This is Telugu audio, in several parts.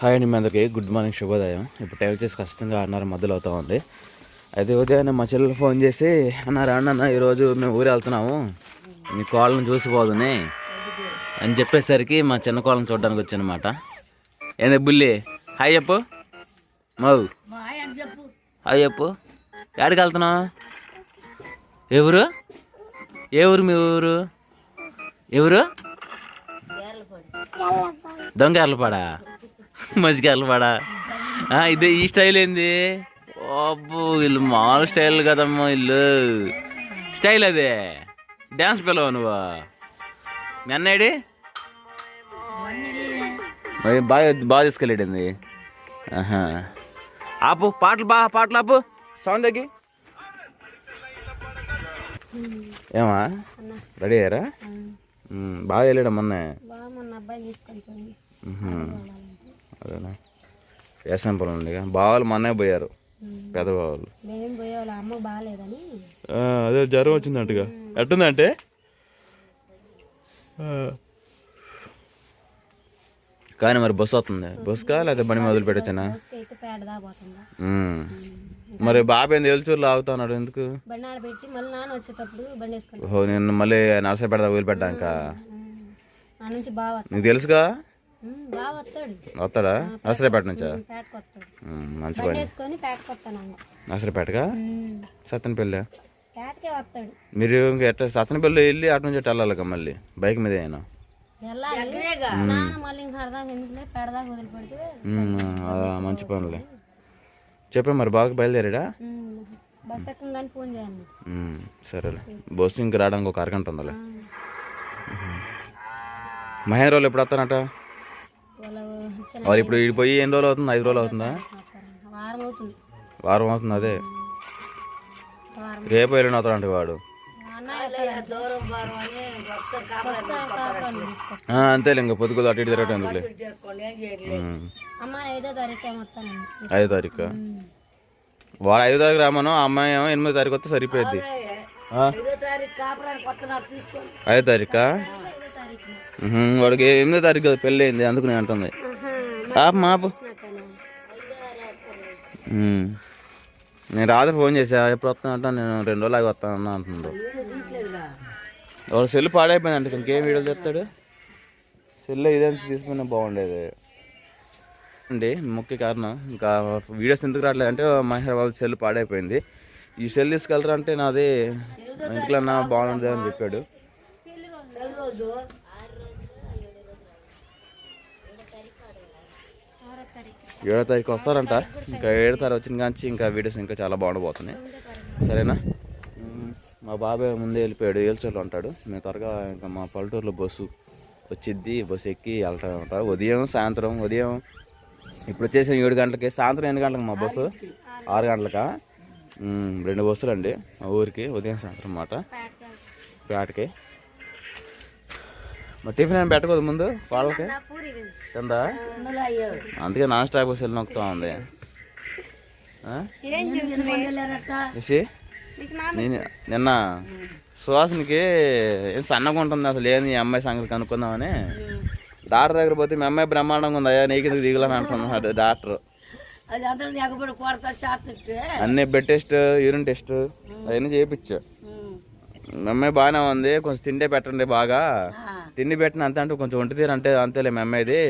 హాయ్ అండి మీ అందరికీ. గుడ్ మార్నింగ్ శుభోదయం. ఇప్పుడు టైం వచ్చేసి ఖచ్చితంగా ఆరున్నర మధ్యలో అవుతా ఉంది. అయితే ఉదయాన్నే మా చెల్లెలు ఫోన్ చేసి అన్న రాండి అన్న ఈరోజు మేము ఊరు వెళ్తున్నాము. మీ కోళ్ళని చూసిపోదుని అని చెప్పేసరికి మా చిన్న కోళ్ళని చూడడానికి వచ్చానమాట. ఏంది బుల్లి? హాయ్ చెప్పు. మౌ. హాయ్ చెప్పు. ఎక్కడికి వెళ్తున్నావు? ఎవరు ఏ ఊరు మీ ఊరు? ఎవరు దొంగ ఎర్లపాడా మజ్జిగ ఎర్లపాడా ఆ, ఇదే ఈ స్టైల్ ఏంది? అబ్బో వీళ్ళు మామూలు స్టైల్ కదమ్మా వీళ్ళు. స్టైల్ అదే. డ్యాన్స్ పిల్లవ నువ్వు? మరి బాగా బాగా తీసుకెళ్ళాడండి ఆహా. ఆపు పాటలు బా పాటలు ఆపు. సౌండ్ తగ్గి. ఏమా? రెడీ అయ్యారా? బాగా వెళ్ళాడు మొన్నే. అబ్బాయి. అదేనా? వ్యవసాయం పొలం ఉంది బావాలు మొన్నే పోయారు. పెద్ద బావాలు. అదే జ్వరం వచ్చిందంటగా. ఎట్టుందంటే కానీ మరి బస్సు వస్తుంది. బస్సుకా లేకపోతే బండి మొదలు పెట్టచ్చనా మరి బాబు ఏల్చూరులో ఆగుతున్నాడు ఎందుకు? ఓహో నేను మళ్ళీ నరసరి పెడతా వదిలిపెట్టాక. నీకు తెలుసుగా? వస్తాడు. నరసరిపేట నుంచా? మంచి పని. నరసరిపేటగా సత్తెనపల్లి? మీరు ఇంకా ఎట్లా సత్తెనపల్లి వెళ్ళి అటు నుంచి అటు వెళ్ళాలిగా మళ్ళీ? బైక్ మీద అయినా? వెళ్ళాలి. మంచి పనులే. చెప్పే మరి బాగా బయలుదేరాడా? సరేలే. బస్సు ఇంక రావడానికి ఒక అరగంట ఉందిలే. మహేంద్ర వాళ్ళు ఎప్పుడు వస్తానట వాళ్ళ ఇప్పుడు ఇటు పోయి ఎన్ని రోజులు అవుతుంది? ఐదు రోజులు అవుతుందా? వారం అవుతుంది. వారం అవుతుంది అదే. రేపు వెళ్ళిన అవుతాడంట వాడు. అంతేలే ఇంకా పొద్దుగులు అటు ఇటు తిరగటం ఎందుకులే? అమ్మ ఐదో తారీఖు వాడు ఐదో తారీఖు రామను ఆ అమ్మాయి ఏమో ఎనిమిదో తారీఖు వస్తే సరిపోద్ది ఆ? ఐదో తారీఖా. వాడికి ఎనిమిదో తారీఖు కదా పెళ్ళి అయింది అందుకు నేను అంటుంది. ఆపు మాపు. నేను రాత్రి ఫోన్ చేసా ఎప్పుడు వస్తాను అంటే నేను రెండు రోజులు ఆగి వస్తాను అంటున్నాడు ఎవరు సెల్ పాడైపోయిందంటే ఇంకేం వీడియోలు చెప్తాడు సెల్ ఇదేంత తీసుకున్నా బాగుండేది. అండి ముఖ్య కారణం ఇంకా వీడియోస్ ఎందుకు రావట్లేదు అంటే మహేశ్వర బాబు సెల్ పాడైపోయింది. ఈ సెల్ తీసుకెళ్ళరా అంటే నాది ఇంట్లో నా బాగుంది అని చెప్పాడు ఆరో తారీఖు ఏడో తారీఖు వస్తారంట ఇంకా ఏడో తారీఖు వచ్చిన కానీ ఇంకా వీడియోస్ ఇంకా చాలా బాగుండబోతున్నాయి. సరేనా? మా బాబాయ్ ముందే వెళ్ళిపోయాడు ఏల్చోళ్ళు ఉంటాడు. మేము త్వరగా ఇంకా మా పల్లెటూరులో బస్సు వచ్చిద్ది. బస్సు ఎక్కి వెళ్తా ఉంటా ఉదయం సాయంత్రం ఉదయం. ఇప్పుడు వచ్చేసి ఏడు గంటలకి సాయంత్రం ఎన్ని గంటలకు మా బస్సు. ఆరు గంటలకా? రెండు బస్సులు అండి మా ఊరికి. ఉదయం సాయంత్రం మాట. పేటకి మరి టిఫిన్ ఏం పెట్టకూడదు ముందు వాళ్ళకి. కింద అందుకే నాన్ స్టాప్ బస్సు నొక్కుతా ఉంది. నేను నిన్న సుహాసినికి ఏం సన్నగా ఉంటుంది అసలు ఏంది ఈ అమ్మాయి సంగతి కనుక్కుందామని. డాక్టర్ దగ్గర పోతే మీ అమ్మాయి బ్రహ్మాండంగా ఉంది? అయ్యా నీకు ఎందుకు దిగులని అంటున్నాడు డాక్టర్. అన్ని బ్లడ్ టెస్ట్ యూరిన్ టెస్ట్ అవన్నీ చేయించా మీ అమ్మాయి బాగానే ఉంది కొంచెం తిండే పెట్టండి బాగా. తిండి పెట్టిన అంతే అంటే కొంచెం ఒంటి తీరు అంటే అంతేలే మీ అమ్మాయిది.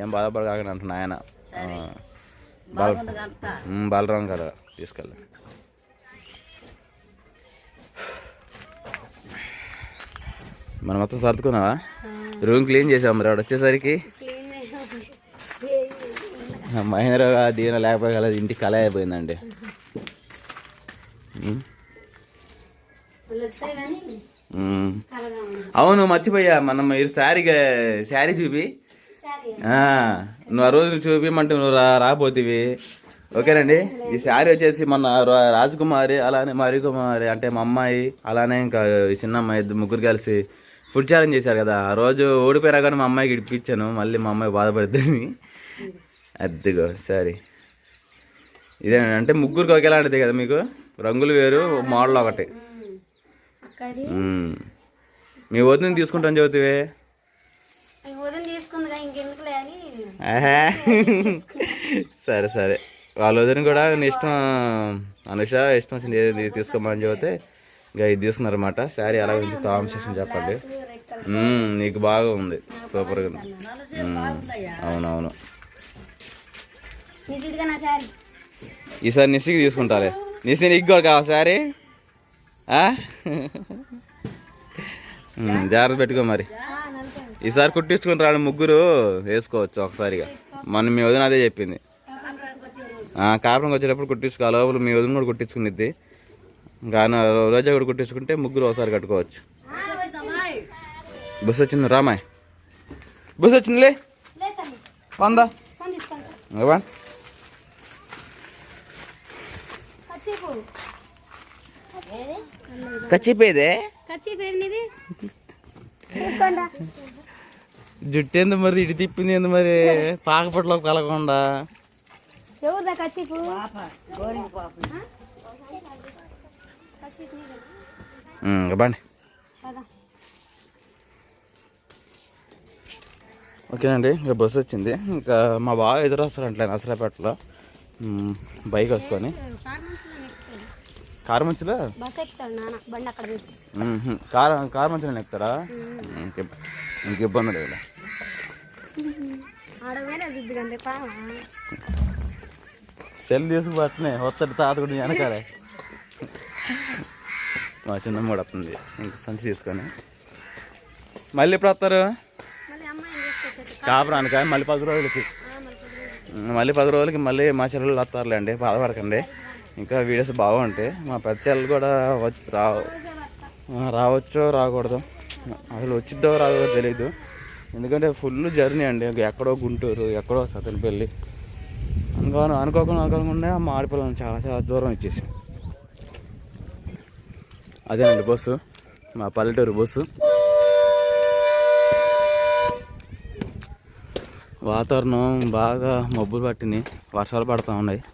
ఏం బాధపడగాకని అంటున్నా ఆయన. బాలరాం కదా తీసుకెళ్ళి మనం మొత్తం సర్దుకున్నావా? రూమ్ క్లీన్ చేసాం మరి వచ్చేసరికి. మహేంద్ర దీని లేకపోతే కదా ఇంటికి కళ అయిపోయిందండి. అవును మర్చిపోయా. మనం మీరు శారీ శారీ చూపి నువ్వు ఆ రోజు చూపిమంటే నువ్వు రా రాపోతివి ఓకేనండి? ఈ శారీ వచ్చేసి మన రా- రాజకుమారి అలానే మరి కుమారి అంటే మా అమ్మాయి అలానే ఇంకా ఈ చిన్న అమ్మాయి ముగ్గురు కలిసి ఫుడ్ ఛాలెంజ్ చేశారు కదా. ఆ రోజు ఓడిపోయినా కానీ మా అమ్మాయికి ఇప్పించాను మళ్ళీ మా అమ్మాయి బాధపడుతుంది. అద్దిగో సరే ఇదే అంటే ముగ్గురికి ఒకేలాంటిది కదా మీకు? రంగులు వేరు మోడల్ ఒకటి. మీ వదిన తీసుకుంటాను చదువుతావే. సరే సరే. వాళ్ళ వదిన కూడా నీ ఇష్టం అనుష ఇష్టం వచ్చింది ఏది తీసుకోమని చెబితే ఇంకా ఇది తీసుకున్నారన్నమాట. శారీ ఎలా ఉంది కాంపిటీషన్ చెప్పండి. నీకు బాగా ఉంది. సూపర్గా అవునవును. ఈసారి నిశ్చికి తీసుకుంటాలే. నిశ్చి నీకు కూడా కావాలి శారీ? జాగ్రత్త పెట్టుకో మరి. ఈసారి కుట్టించుకుని రాడు ముగ్గురు వేసుకోవచ్చు ఒకసారిగా. మన మీ వదిన అదే చెప్పింది. కాపురంకి వచ్చేటప్పుడు కుట్టించుకో లోపల మీ వదిన కూడా కుట్టించుకునిద్ది కానీ రోజా కూడా కుట్టించుకుంటే ముగ్గురు ఒకసారి కట్టుకోవచ్చు. బస్సు వచ్చింది? రామాయ్. బస్సు వచ్చిందిలే. లే తల్లి వందా ఇవ్వ. కచ్చిపోయేదే? జుట్టు ఎందు మరి? ఇటు తిప్పింది ఎందు మరి? పాకపట్లో కలగకుండా. బండి. పద. ఓకేనండి ఇంకా బస్సు వచ్చింది. ఇంకా మా బావ ఎదురు వస్తారంటలే నసరాపేటలో ఉమ్, బైక్ వేసుకొని. కారు మంచిలో ఎక్కుతాడు. కారు మంచిలో బస్ ఎక్కుతాడు నాన్న బండి అక్కడ. కారు కారు మంచిలో ఎక్కుతారా? ఇంక ఇబ్బంది లేదు సెల్ తీసుకుపోతున్నాయి వస్తాడు తాత కూడా వెనకాలే. మా చిన్నమ్మ వస్తుంది. ఇంక సంచి తీసుకొని. మళ్ళీ ఎప్పుడు వస్తారు? కాపురానికా? మళ్ళీ పది రోజులకి. మళ్ళీ పది రోజులకి. మళ్ళీ మా చెల్లెలు వస్తారులేండి బాధపడకండి. ఇంకా వీడియోస్ బాగుంటాయి. మా పెద్ద కూడా రా రావచ్చో రాకూడదు? అసలు వచ్చిద్దో రాదో తెలియదు ఎందుకంటే ఫుల్ జర్నీ అండి. ఎక్కడో గుంటూరు ఎక్కడో సతనపల్లి. అనుకోను అనుకోకుండా అనుకోకుండా మా ఆడపిల్లని చాలా చాలా దూరం ఇచ్చేసి. అదేనండి బస్సు. మా పల్లెటూరు బస్సు. వాతావరణం బాగా మబ్బులు పట్టినాయి. వర్షాలు పడుతూ ఉన్నాయి.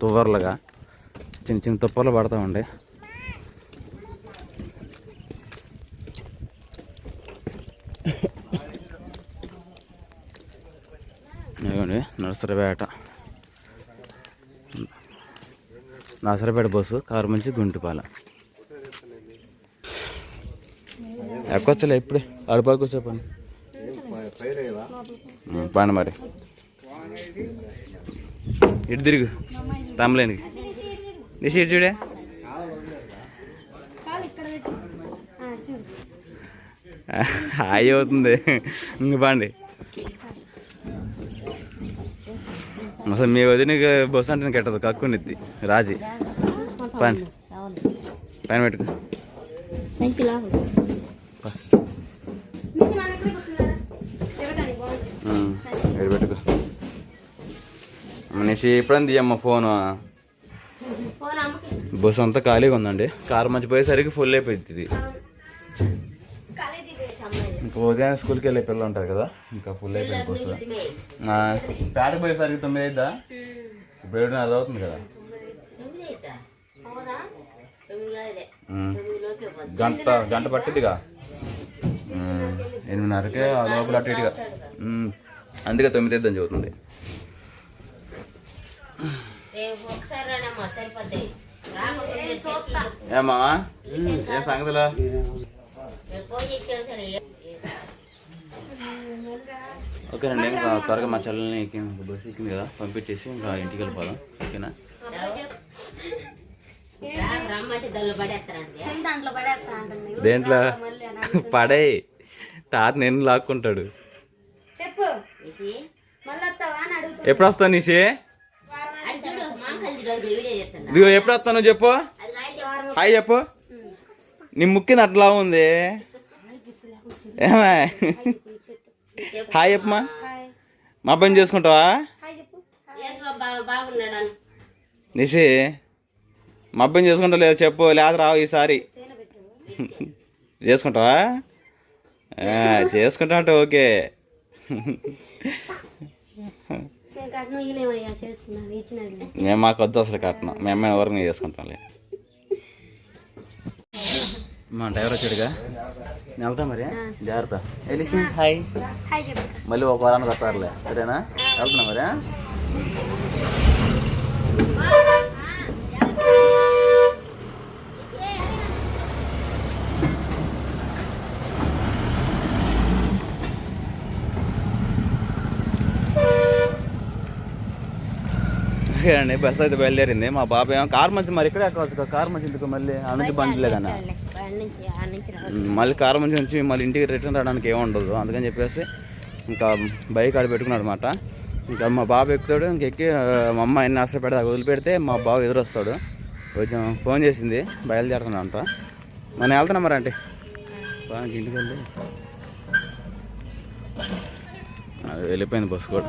తువ్వర్లుగా. చిన్న చిన్న తుప్పలు పడతా ఉండే. ఇదిగోండి నర్సరీపేట. నర్సరీపేట బస్సు కారు మంచి గుంటుపాల. ఎక్కొచ్చలే ఇప్పుడే అడుపాకు వచ్చేపండి పని. పండి మరి. ఇటు తిరుగు తమ్మలేనికి. నీ చూడే? హాయి అవుతుంది. ఇంక బాండి. అసలు మీ వదినకి బస్సు అంటే కెట్టదు కక్కునిద్ది. రాజీ. పని. పైన పెట్టుకో. పెట్టుకో. మనిషి పా. అమ్మ ఫోను ఎక్కడికి వచ్చిందా తిరగడానికి బాగుంటుంది ఉమ్, ఇక్కడ పెట్టుకో మనిషి ఎప్పుడైనా తీయమ్మ ఫోను ఫోన్ అమ్మకి బస్సు అంతా ఖాళీగా ఉందండి. కారు మంచి పోయేసరికి ఫుల్ అయిపోయింది ఇంకా ఉదయం స్కూల్కి వెళ్ళే పిల్లలు ఉంటారు కదా ఇంకా ఫుల్ అయిపోయింది బస్సు ఆ, పేటకు పోయేసరికి తొమ్మిది అయిద్దా? ఇప్పుడు ఏడున్నర అవుతుంది కదా. గంట గంట పట్టిద్దిగా? ఉమ్, ఎనిమిదిన్నరకే ఆ లోపల అటు ఇటుగా. అందుకే తొమ్మిది చెబుతుంది. రేపు ఒకసారి సరిపోతాయి. ఏమా? ఏ సంగతిలో? ఓకేనండి ఇంకా త్వరగా మా చెల్లెల్ని బస్సు ఎక్కింది కదా పంపించేసి ఇంకా ఇంటికి వెళ్ళిపోదాం. ఓకేనా? దాంట్లో. పడే తాత నేను లాక్కుంటాడు. చెప్పు. ఎప్పుడు వస్తావు నిషే? ఇదిగో ఎప్పుడు వస్తాను చెప్పు. హాయ్ చెప్పు. నీ ముక్కింది అట్లా ఉంది. ఏమా? హాయ్ చెప్పమ్మా మా. అబ్బాయిని చేసుకుంటావా? నిషి మా అబ్బాయిని చేసుకుంటావు లేదా చెప్పు. లేదా రావు ఈసారి. చేసుకుంటావా? ఆ, చేసుకుంటా అంటే ఓకే. కట్నం ఇయ్యలేమయ్యా చేసుకున్నాను ఇచ్చినది మేము మాకు వద్దు అసలు కట్నం. మేము అమ్మాయి ఎవరిని చేసుకుంటాంలే మా డ్రైవర్ వచ్చాడుగా. నేను వెళ్తా మరి జాగ్రత్త. వెళ్ళి హాయ్. మళ్ళీ ఒక వారానికి వస్తారులే. సరేనా? వెళ్తున్నా మరి అండి బస్ అయితే బయలుదేరింది. మా బాబాయ్ ఏమో కార్ మంచి మరి ఇక్కడే ఎక్కవచ్చు కార్ మంచి ఎందుకు మళ్ళీ? ఆ నుంచి బండి లేదన్నా. మళ్ళీ కార్ మంచి నుంచి మళ్ళీ ఇంటికి రిటర్న్ రావడానికి ఏమి ఉండదు. అందుకని చెప్పేసి ఇంకా బైక్ ఆడ పెట్టుకున్నాడు అనమాట ఇంకా మా బాబు ఎక్కుతాడు ఇంక ఎక్కి మా అమ్మ ఎన్ని ఆశ పెడతా వదిలిపెడితే మా బాబు ఎదురొస్తాడు. కొంచెం ఫోన్ చేసింది బయలుదేరుతున్నా అంట మనం వెళ్తున్నాం మరి అంటే ఇంటికి వెళ్ళి. వెళ్ళిపోయింది బస్సు కూడా.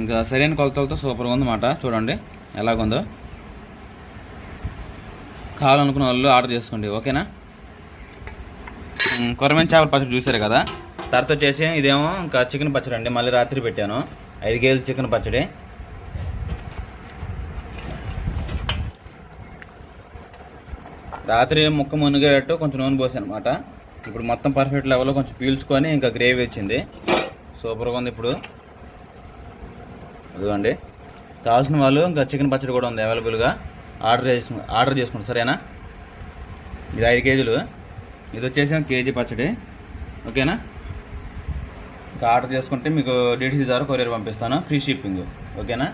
ఇంకా సరైన కొలతలతో సూపర్గా ఉందన్నమాట. చూడండి ఎలాగుందో. కావాలనుకున్న వాళ్ళు ఆర్డర్ చేసుకోండి ఓకేనా? కొరమైన చేపల పచ్చడి చూసారు కదా. తర్వాత వచ్చేసి ఇదేమో ఇంకా చికెన్ పచ్చడి అండి మళ్ళీ రాత్రి పెట్టాను. ఐదు కేజీలు చికెన్ పచ్చడి. రాత్రి ముక్క మునిగేటట్టు కొంచెం నూనె పోసాను అనమాట ఇప్పుడు మొత్తం పర్ఫెక్ట్ లెవెల్లో కొంచెం పీల్చుకొని ఇంకా గ్రేవీ వచ్చింది. సూపర్గా ఉంది ఇప్పుడు. అదిగోండి. కావాల్సిన వాళ్ళు ఇంకా చికెన్ పచ్చడి కూడా ఉంది అవైలబుల్గా ఆర్డర్ చేసు ఆర్డర్ చేసుకోండి సరేనా? ఇది ఐదు కేజీలు. ఇది వచ్చేసి కేజీ పచ్చడి. ఓకేనా? ఇంకా ఆర్డర్ చేసుకుంటే మీకు డీటీసీ ద్వారా కొరియర్ పంపిస్తాను. ఫ్రీ షిప్పింగ్ ఓకేనా?